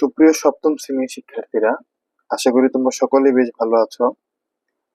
সুপ্রিয় সপ্তম শ্রেণির শিক্ষার্থীরা, আশা করি তোমরা সকলেই বেশ ভালো আছো।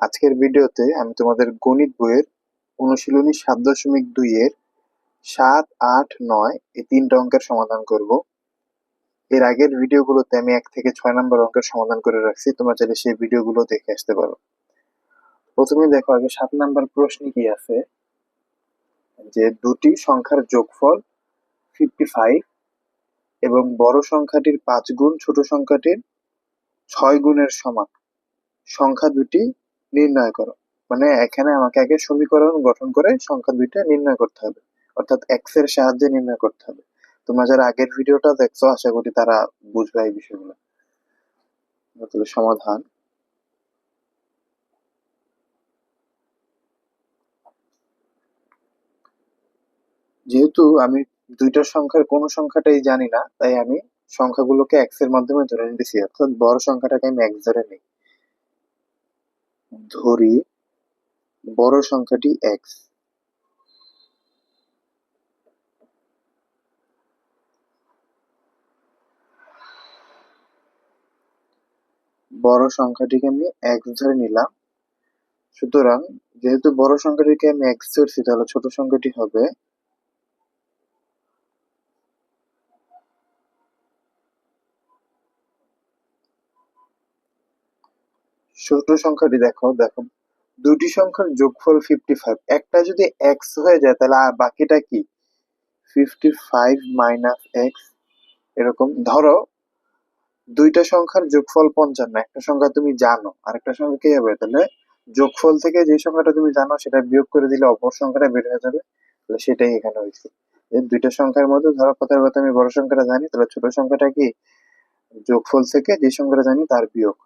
আজকের ভিডিওতে আমি তোমাদের গণিত বইয়ের অনুশীলনী সাত দশমিক দুই এর সাত, আট, নয় এই তিনটা অঙ্কের সমাধান করব। এর আগের ভিডিওগুলোতে আমি এক থেকে ছয় নম্বর অঙ্কের সমাধান করে রাখছি, তোমরা চাইলে সেই ভিডিওগুলো দেখে আসতে পারো। প্রথমে দেখো আগে সাত নম্বর প্রশ্নে কি আছে? যে দুটি সংখ্যার যোগফল ফিফটি ফাইভ এবং বড় সংখ্যাটির পাঁচ গুণ ছোট সংখ্যাটির ছয় গুণের সমান। সংখ্যা দুটি নির্ণয় করো। মানে এখানে আমাকে আগে সমীকরণ গঠন করে সংখ্যা দুইটা নির্ণয় করতে হবে। অর্থাৎ এক্সের সাহায্যে নির্ণয় করতে হবে। তোমরা যারা আগের ভিডিওটা দেখছ, আশা করি তারা বুঝবে এই বিষয়গুলো। সমাধান। যেহেতু আমি দুইটা সংখ্যার কোন সংখ্যাটাই জানি না, তাই আমি সংখ্যাগুলোকে এক্সের মাধ্যমে ধরে নিতেছি। অর্থাৎ বড় সংখ্যাটাকে আমি এক্স ধরে নিই। ধরি বড় সংখ্যাটি এক্স বড় সংখ্যাটিকে আমি এক্স ধরে নিলাম। সুতরাং যেহেতু বড় সংখ্যাটিকে আমি এক্স ধরছি, তাহলে ছোট সংখ্যাটি হবে ছোট সংখ্যাটি দেখো দেখো। দুটি সংখ্যার যোগফল ফিফটি ফাইভ একটা যদি এক্স হয়ে যায়, তাহলে আর বাকিটা কি? ফিফটি ফাইভ মাইনাস এক্স এরকম। ধরো, দুইটা সংখ্যার যোগফল পঞ্চান্ন, একটা সংখ্যা তুমি জানো আর একটা সংখ্যা কি হবে? তাহলে যোগফল থেকে যে সংখ্যাটা তুমি জানো, সেটা বিয়োগ করে দিলে অপর সংখ্যাটা বের হয়ে যাবে। তাহলে সেটাই এখানে হয়েছে। দুইটা সংখ্যার মধ্যে, ধরো কথার কথা আমি বড় সংখ্যাটা জানি, তাহলে ছোট সংখ্যাটা কি? যোগফল থেকে যে সংখ্যাটা জানি, তার বিয়োগ।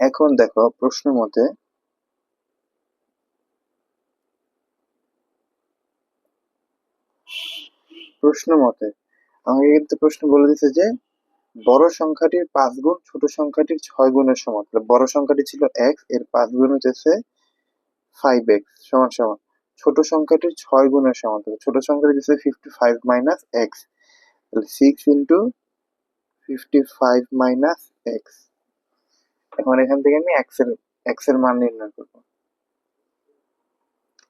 এখন দেখো প্রশ্ন মতে প্রশ্ন মতে, আমাকে কিন্তু প্রশ্ন বলে দিচ্ছে যে, বড় সংখ্যাটির পাঁচ গুণ ছোট সংখ্যাটির ছয় গুণের সমান। বড় সংখ্যাটি ছিল এক্সের পাঁচ গুণ হচ্ছে ফাইভ এক্স সমান সমান। ছোট সংখ্যাটির ছয় গুণের সমান। ছোট সংখ্যাটি হচ্ছে fifty five minus X six into fifty five minus X এখন এখান থেকে আমি এক্সের এক্সের মান নির্ণয় করব।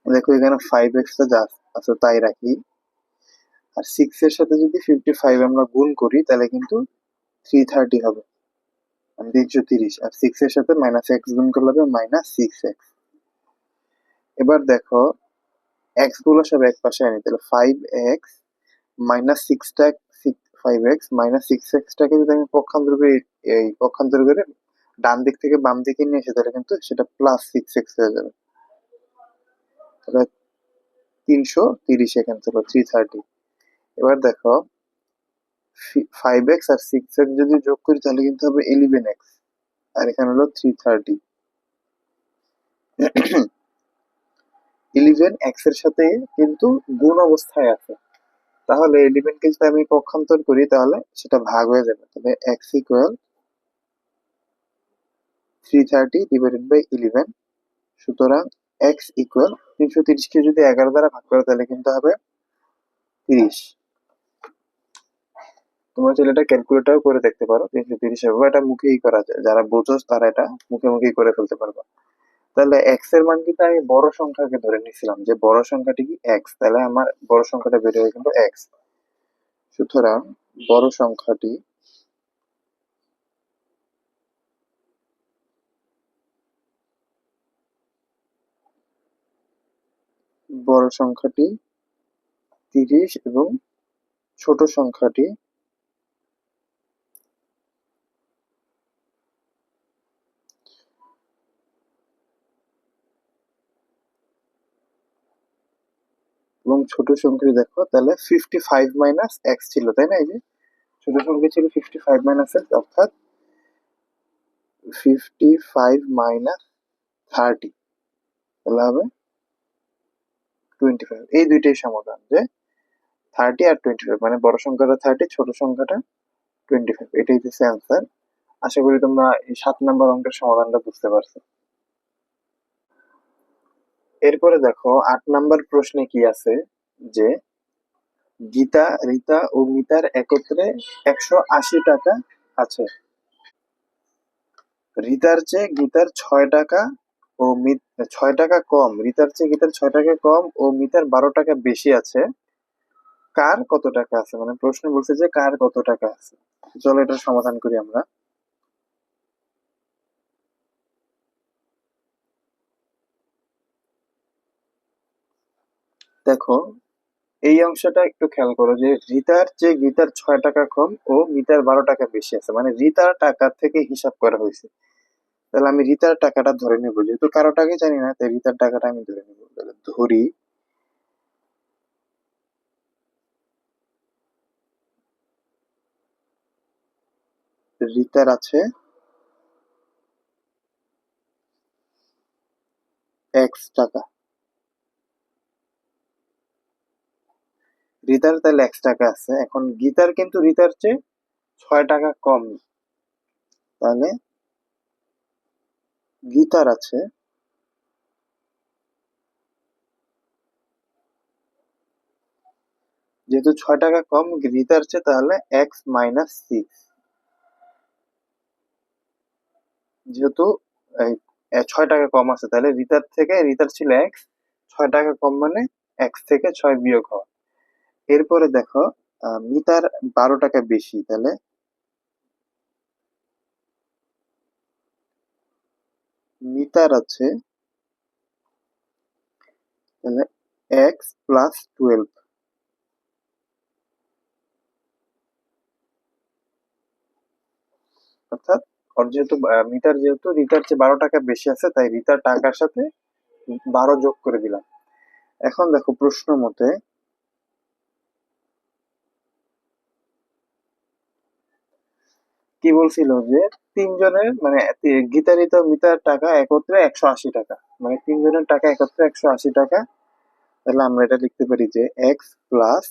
দেখো এখানে ফাইভ এক্স তো যা আছে তাই রাখি। আর সিক্স এর সাথে যদি ফিফটি ফাইভ আমরা গুণ করি, তাহলে কিন্তু থ্রি থার্টি হবে। মানে তিনশো তিরিশ। আর সিক্স এর সাথে মাইনাস এক্স গুণ করলে হবে মাইনাস সিক্স এক্স এবার দেখো এক্সগুলো সব এক পাশে আনি। তাহলে ফাইভ এক্স মাইনাস সিক্সটা ফাইভ এক্স মাইনাস সিক্স এক্সটাকে যদি আমি পক্ষান্তর করি এই পক্ষান্তর করে ডান দিক থেকে বাম দিকে নিয়ে এসে তাহলে কিন্তু সেটা প্লাস সিক্স এক্স হয়ে যাবে। তাহলে তিনশো তিরিশ এখান থেকে থ্রি থার্টি এবার দেখো ফাইভ এক্স আর সিক্স এক্স যদি যোগ করি তাহলে কিন্তু হবে ইলেভেন এক্স আর এখানে হলো থ্রি থার্টি ইলেভেন এক্সের সাথে কিন্তু গুণ অবস্থায় আছে। তাহলে ইলেভেনকে যদি আমি পক্ষান্তর করি তাহলে সেটা ভাগ হয়ে যাবে। তাহলে X equal three thirty divided by eleven সুতরাং এক্স ইকুয়াল তিনশো তিরিশকে যদি এগারো দ্বারা ভাগ করো, তাহলে কিন্তু হবে তিরিশ। তোমরা চাইলে এটা ক্যালকুলেটারও করে দেখতে পারো, তিনশো তিরিশ হবে এটা মুখেই করা যায়। যারা বোঝো তারা এটা মুখে মুখেই করে ফেলতে পারবে। তাহলে এক্সের মান কিন্তু আমি বড় সংখ্যাকে ধরে নিয়েছিলাম যে বড় সংখ্যাটি কি এক্স তাহলে আমার বড় সংখ্যাটা বের হয়ে কিন্তু এক্স সুতরাং বড় সংখ্যাটি বড় সংখ্যাটি তিরিশ এবং ছোট সংখ্যাটি এবং ছোট সংখ্যাটি দেখো, তাহলে ফিফটি ফাইভ মাইনাস এক্স ছিল, তাই না এই যে? ছোট সংখ্যা ছিল ফিফটি ফাইভ মাইনাস এক্স অর্থাৎ ফিফটি ফাইভ মাইনাস থার্টি তাহলে হবে টোয়েন্টি ফাইভ এই দুইটাই সমাধান যে থার্টি আর টোয়েন্টি ফাইভ মানে বড় সংখ্যাটা থার্টি ছোট সংখ্যাটা টোয়েন্টি ফাইভ এটাই হচ্ছে অ্যান্সার আশা করি তোমরা এই সাত অঙ্কের সমাধানটা বুঝতে পারছ। এরপরে দেখো, আট নাম্বার প্রশ্নে কি আছে? যে গীতা, রীতা ও মিতার একত্রে একশো আশি টাকা আছে। রিতার চেয়ে গীতার ছয় টাকা ও ছয় টাকা কম। রিতার চেয়ে গীতার ছয় টাকা কম ও মিতার বারো টাকা বেশি আছে। কার কত টাকা আছে? মানে প্রশ্ন বলছে যে কার কত টাকা আছে? চলো এটা সমাধান করি আমরা। দেখো, এই অংশটা একটু খেয়াল করো যে রিতার যে গীতার ছয় টাকা কম ও মিতার বারো টাকা বেশি আছে। মানে রিতার টাকা থেকে হিসাব করা হয়েছে। তাহলে আমি রিতার টাকাটা ধরে নেব। যেহেতু কারও টাকা জানি না, তাই রিতার টাকাটা আমি ধরে নেব। তাহলে ধরি। রিতার আছে এক্স টাকা। রিতার তাহলে এক্স টাকা আছে। এখন গীতার কিন্তু রিতার চেয়ে ছয় টাকা কম। তাহলে গীতার আছে। যেহেতু ছয় টাকা কম রিতার চেয়ে তাহলে এক্স মাইনাস সিক্স। যেহেতু ছয় টাকা কম আছে, তাহলে রিতার থেকে, রিতার ছিল এক্স, ছয় টাকা কম মানে এক্স থেকে ছয় বিয়োগ হওয়া এরপরে দেখো মিতার বারো টাকা বেশি, তাহলে মিটার আছে, তাহলে এক্স প্লাস টুয়েলভ। অর্থাৎ ওর যেহেতু মিটার যেহেতু, রিটার চেয়ে বারো টাকা বেশি আছে, তাই রিটার টাকার সাথে বারো যোগ করে দিলাম। এখন দেখো প্রশ্ন মতে কি বলছিল যে, তিনজনের মানে গীতারিত মিতার টাকা একত্রে একশো আশি টাকা। মানে তিনজনের টাকা একত্রে একশো আশি টাকা। তাহলে আমরা এটা লিখতে পারি যে X plus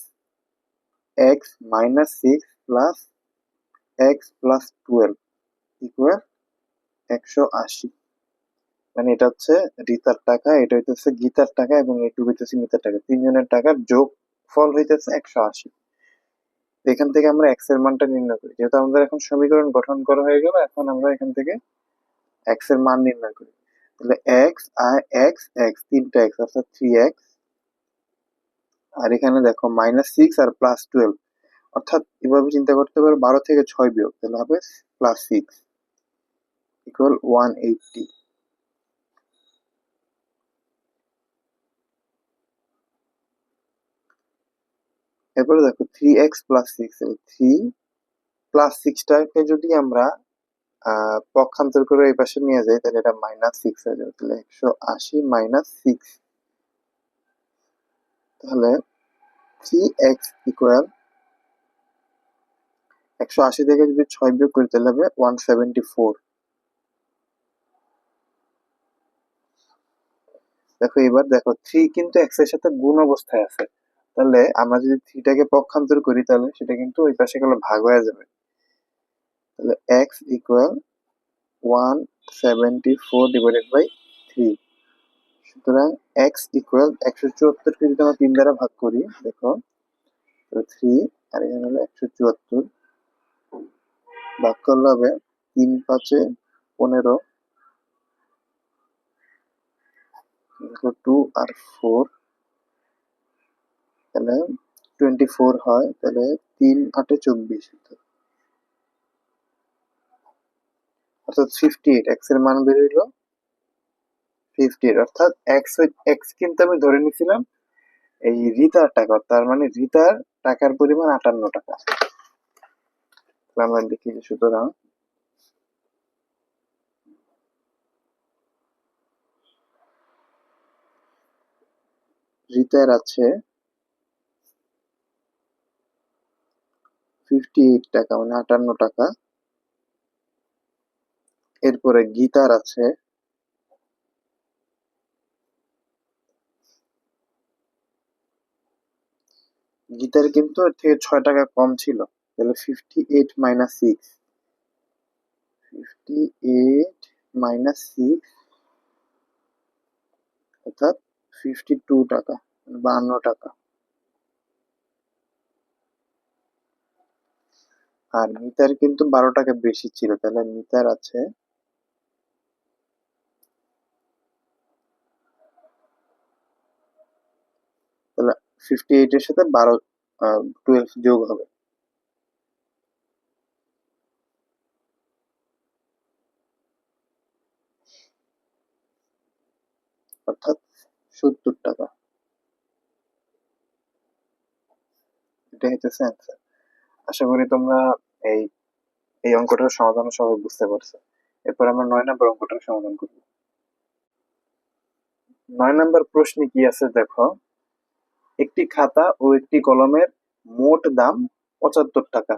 X minus six plus X plus twelve equal একশো আশি। মানে এটা হচ্ছে রিতার টাকা, এটা হইতেছে গীতার টাকা এবং এটুকু হইতেছে মিতার টাকা। তিনজনের টাকার যোগ ফল হইতেছে একশো আশি। এখান থেকে আমরা এক্সের মানটা নির্ণয় করি। যেহেতু আমাদের এখন সমীকরণ গঠন করা হয়ে গেল, এখন আমরা এখান থেকে এক্সের মান নির্ণয় করি। তাহলে এক্স আর এক্স এক্স তিনটা এক্স অর্থাৎ থ্রি এক্স আর এখানে দেখো মাইনাস সিক্স আর প্লাস টুয়েলভ অর্থাৎ এভাবে চিন্তা করতে পারো, বারো থেকে ছয় বিয়োগ, তাহলে হবে plus six equal one eighty এরপরে দেখো three X plus six three plus সিক্সটাকে যদি আমরা পক্ষান্তর করে এই পাশে নিয়ে যাই, তাহলে এটা মাইনাস সিক্স হয়ে যাবে। তাহলে একশো আশি মাইনাস সিক্স তাহলে থ্রি এক্স ইকুয়াল একশো আশি থেকে যদি ছয় বিয়োগ করি, তাহলে হবে ওয়ান সেভেন্টি ফোর দেখো এবার দেখো থ্রি কিন্তু এক্সের সাথে গুণ অবস্থায় আছে। তাহলে আমরা যদি থ্রিটাকে পক্ষান্তর করি তাহলে সেটা কিন্তু ওই পাশে গেলে ভাগ হয়ে যাবে। তাহলে X equal one seventy four divided by three সুতরাং এক্স ইকুয়াল একশো চুয়াত্তরকে যদি আমরা তিন দ্বারা ভাগ করি, দেখো থ্রি আর এখানে হলো একশো চুয়াত্তর। ভাগ করলে হবে তিন পাঁচে পনেরো। টু আর ফোর তাহলে টোয়েন্টি ফোর হয়, তাহলে তিন আটে চব্বিশ অর্থাৎ ফিফটি এইট এক্সের মান বের হইল ফিফটি এইট অর্থাৎ এক্স এক্স কিন্তু আমি ধরে নিছিলাম এই রিতার টাকা, তার মানে রিতার টাকার পরিমাণ আটান্ন টাকা। আমরা লিখি যে সুতরাং রিতার আছে ফিফটি এইট টাকা মানে আটান্ন টাকা। এরপরে গীতার আছে। গীতার কিন্তু এর থেকে ছয় টাকা কম ছিল। তাহলে fifty eight minus six. Fifty eight minus six, অর্থাৎ ফিফটি টু টাকা মানে বাহান্ন টাকা। আর মিতার কিন্তু বারো টাকা বেশি ছিল, তাহলে মিতার আছে। তাহলে ফিফটি এইট এর সাথে বারো টুয়েলভ যোগ হবে। অর্থাৎ সত্তর টাকা। এটাই হচ্ছে অ্যান্সার আশা করি তোমরা এই এই অঙ্কটার সমাধান সবাই বুঝতে পারছ। এরপর আমরা নয় নম্বর অঙ্কটার সমাধান করব। নয় নম্বর প্রশ্নে কি আছে দেখো? একটি খাতা ও একটি কলমের মোট দাম পঁচাত্তর টাকা।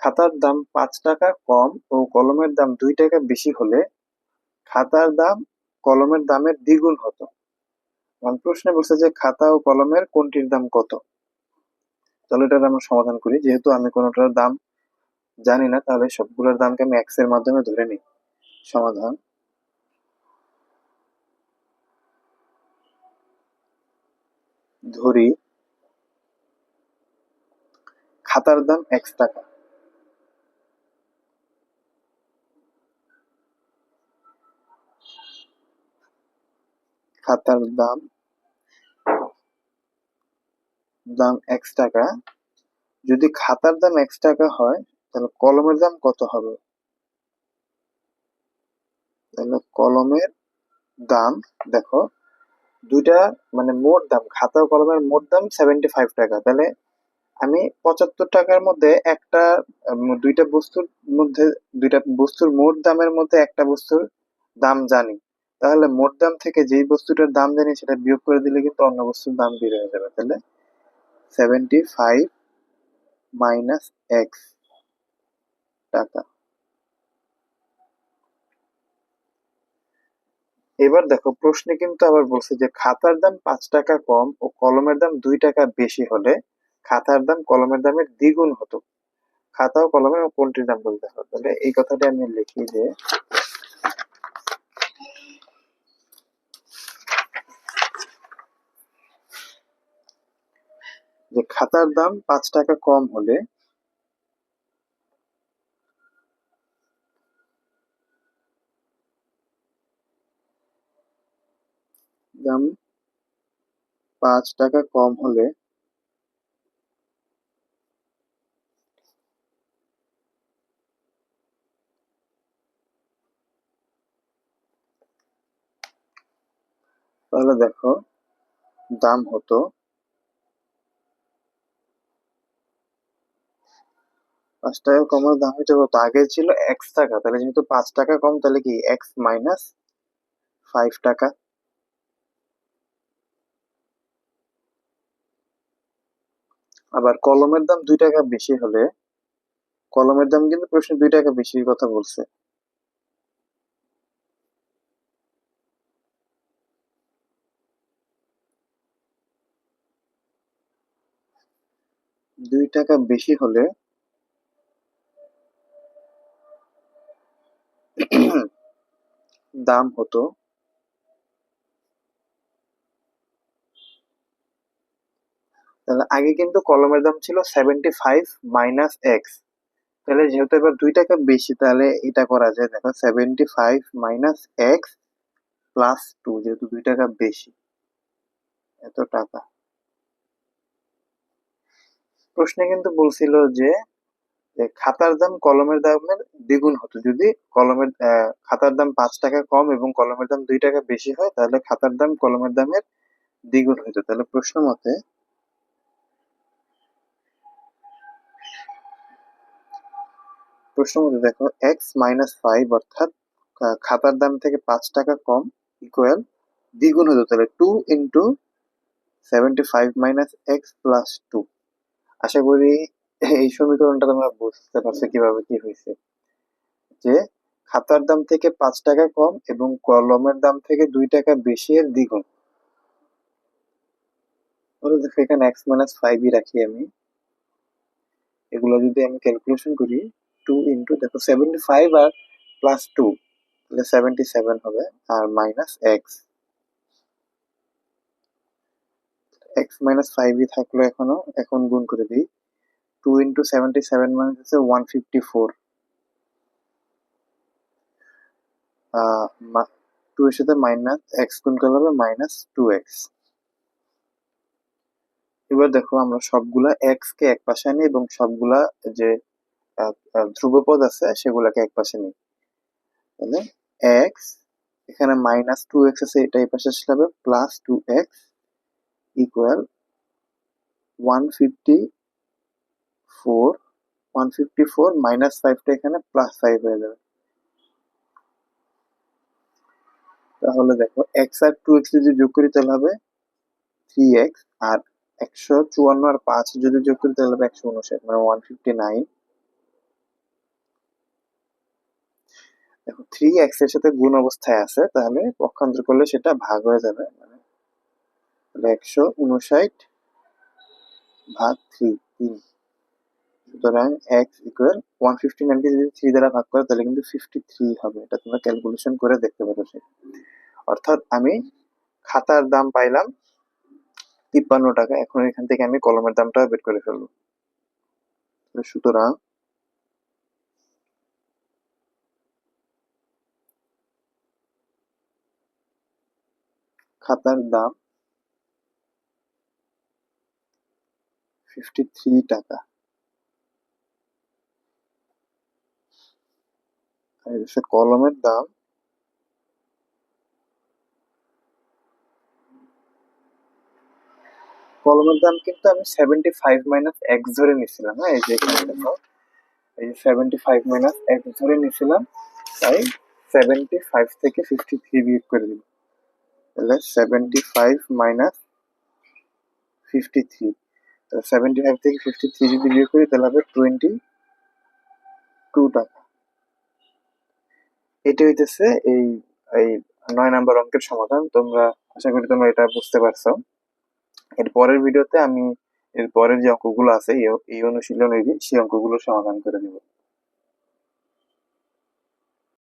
খাতার দাম পাঁচ টাকা কম ও কলমের দাম দুই টাকা বেশি হলে খাতার দাম কলমের দামের দ্বিগুণ হতো। প্রশ্নে বলছে যে খাতা ও কলমের কোনটির দাম কত? তাহলে এটার আমরা সমাধান করি। যেহেতু আমি কোনোটার দাম জানি না, তাহলে সবগুলোর দামকে আমি এক্সের মাধ্যমে ধরে নিই। সমাধান। ধরি খাতার দাম এক্স টাকা। খাতার দাম দাম এক্স টাকা। যদি খাতার দাম এক্স টাকা হয়, তাহলে কলমের দাম কত হবে? তাহলে কলমের দাম, দেখো, দুইটা মানে মোট দাম, খাতা কলমের মোট দাম সেভেন্টি ফাইভ টাকা। তাহলে আমি পঁচাত্তর টাকার মধ্যে একটা দুইটা বস্তুর মধ্যে, দুইটা বস্তুর মোট দামের মধ্যে একটা বস্তুর দাম জানি। তাহলে মোট দাম থেকে যেই বস্তুটার দাম জানি, সেটা বিয়োগ করে দিলে কিন্তু অন্য বস্তুর দাম বের হয়ে যাবে, তাহলে সেভেন্টি ফাইভ মাইনাস টাকা। এবার দেখো, প্রশ্নে কিন্তু আবার বলছে যে, খাতার দাম পাঁচ টাকা কম ও কলমের দাম দুই টাকা বেশি হলে খাতার দাম কলমের দামের দ্বিগুণ হতো। খাতা ও কলমের কোনটির দাম বলতে হবে? তাহলে এই কথাটা আমি লিখি যে যে খাতার দাম পাঁচ টাকা কম হলে দাম পাঁচ টাকা কম হলে তাহলে দেখো দাম হতো পাঁচ টাকা কমার দাম হচ্ছে কত আগে ছিল এক্স টাকা, তাহলে যেহেতু পাঁচ টাকা কম, তাহলে কি এক্স মাইনাস ফাইভ টাকা? আবার কলমের দাম দুই টাকা বেশি হলে, কলমের দাম কিন্তু প্রশ্নে দুই টাকা বেশির কথা বলছে। দুই টাকা বেশি হলে দাম হতো তাহলে আগে কিন্তু কলমের দাম ছিল সেভেন্টি ফাইভ মাইনাস এক্স তাহলে যেহেতু এবার দুই টাকা বেশি, তাহলে এটা করা যায়। দেখো seventy five minus X plus two যেহেতু দুই টাকা বেশি। এত টাকা। প্রশ্নে কিন্তু বলছিল যে খাতার দাম কলমের দামের দ্বিগুণ হতো। যদি কলমের খাতার দাম পাঁচ টাকা কম এবং কলমের দাম দুই টাকা বেশি হয়, তাহলে খাতার দাম কলমের দামের দ্বিগুণ হতো তাহলে প্রশ্ন মতে প্রশ্ন মতে দেখো এক্স মাইনাস ফাইভ অর্থাৎ খাতার দাম থেকে পাঁচ টাকা কম ইকুয়াল দ্বিগুণ হতো তাহলে two into seventy five minus X plus two আশা করি এই সমীকরণটা তোমরা বুঝতে পারছ কীভাবে কি হয়েছে। যে খাতার দাম থেকে পাঁচ টাকা কম এবং কলমের দাম থেকে দুই টাকা বেশি এর দ্বিগুণ। এখানে এক্স মাইনাস ফাইভই রাখি আমি। এগুলো যদি আমি ক্যালকুলেশন করি টু ইন্টু দেখো সেভেন্টি ফাইভ আর প্লাস টু তাহলে সেভেন্টি সেভেন হবে আর মাইনাস এক্স এক্স মাইনাস ফাইভই থাকল এখনও, এখন গুণ করে দিই। টু ইন্টু সেভেন্টি সেভেন মানে হচ্ছে ওয়ান ফিফটি ফোর টু এর সাথে মাইনাস এক্স গুণ করলে হবে মাইনাস টু এক্স এবার দেখো আমরা সবগুলা এক্স কে এক পাশে আনি এবং সবগুলা যে ধ্রুবপদ আছে সেগুলাকে এক পাশে নিই। তাহলে এক্স এখানে মাইনাস টু এক্স আছে, এটা এই পাশে আসলে হবে plus two X equal one fifty four, one fifty four minus ফাইভটা এখানে প্লাস ফাইভ হয়ে যাবে। তাহলে দেখো এক্স আর টু এক্স যদি যোগ করি তাহলে হবে থ্রি এক্স আর একশো চুয়ান্ন আর পাঁচ যদি যোগ করি তাহলে হবে একশো উনষাট মানে ওয়ান ফিফটি নাইন দেখো থ্রি এক্সের সাথে গুণ অবস্থায় আছে, তাহলে পক্ষান্তর করলে সেটা ভাগ হয়ে যাবে মানে একশো উনষাট ভাগ থ্রি তিন। সুতরাং এক্স ইকুয়াল ওয়ান ফিফটি নাইনকে যদি থ্রি দ্বারা ভাগ করে, তাহলে কিন্তু ফিফটি থ্রি হবে। এটা তোমরা ক্যালকুলেশন করে দেখতে পারো অর্থাৎ আমি খাতার দাম পাইলাম তিপ্পান্ন টাকা, এখন এখান থেকে আমি কলমের দামটা বের করে ফেলব। সুতরাং খাতার দাম ফিফটি থ্রি টাকা আর এই হচ্ছে কলমের দাম। কলমের দাম কিন্তু আমি সেভেন্টি ফাইভ মাইনাস এক্স ধরে নিছিলাম হ্যাঁ? এই যে এখানে দেখো। এই যে সেভেন্টি ফাইভ মাইনাস এক্স ধরে নিছিলাম, তাই সেভেন্টি ফাইভ থেকে ফিফটি থ্রি বিয়োগ করে দিল তাহলে seventy five minus fifty three তাহলে সেভেন্টি ফাইভ থেকে ফিফটি থ্রি যদি বিয়োগ করি, তাহলে হবে টোয়েন্টি টু টাকা। এটা হইতেছে এই এই নয় নাম্বার অঙ্কের সমাধান। তোমরা, আশা করি তোমরা এটা বুঝতে পারছ। এর পরের ভিডিওতে আমি, এর পরের যে অঙ্কগুলো আছে, এই- অনুশীলনের সেই অঙ্কগুলো সমাধান করে দেবো।